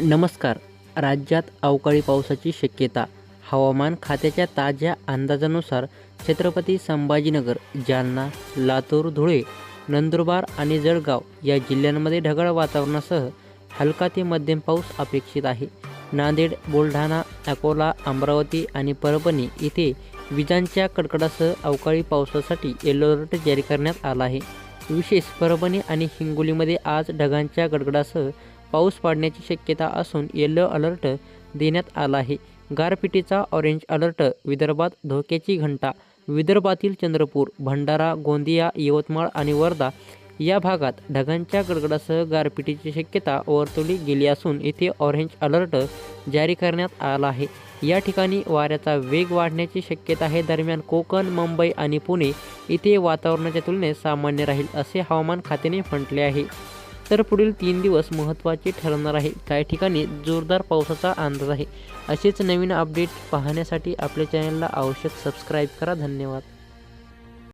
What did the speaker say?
नमस्कार. राज्यात अवकाळी पावसाची शक्यता. हवामान खात्याच्या ताज्या अंदाजानुसार छत्रपती संभाजीनगर जालना लातूर धुळे नंदुरबार आणि जळगाव या जिल्ह्यांमध्ये ढगाळ वातावरणासह हलका ते मध्यम पाऊस अपेक्षित आहे. नांदेड बुलढाणा अकोला अमरावती आणि परभणी इथे विजांच्या कडकडासह अवकाळी पावसासाठी येलो अलर्ट जारी करण्यात आला आहे. विशेष परभणी आणि हिंगोलीमध्ये आज ढगांच्या गडगडासह पाऊस पडण्याची शक्यता असून येलो अलर्ट देण्यात आला आहे. गारपिटीचा ऑरेंज अलर्ट विदर्भात धोक्याची घंटा विदर्भातील चंद्रपूर भंडारा गोंदिया यवतमाळ आणि वर्धा या भागात ढगांच्या गडगडासह गारपिटीची शक्यता वर्तवली गेली असून इथे ऑरेंज अलर्ट जारी करण्यात आला आहे. या ठिकाणी वाऱ्याचा वेग वाढण्याची शक्यता आहे. दरम्यान कोकण मुंबई आणि पुणे इथे वातावरणाच्या तुलनेत सामान्य राहील असे हवामान खात्याने म्हटले आहे. तर पुढील तीन दिवस महत्त्वाचे ठरणार आहे. काही ठिकाणी जोरदार पावसाचा अंदाज आहे. असेच नवीन अपडेट पाहण्यासाठी आपल्या चॅनलला आवश्यक सबस्क्राईब करा. धन्यवाद.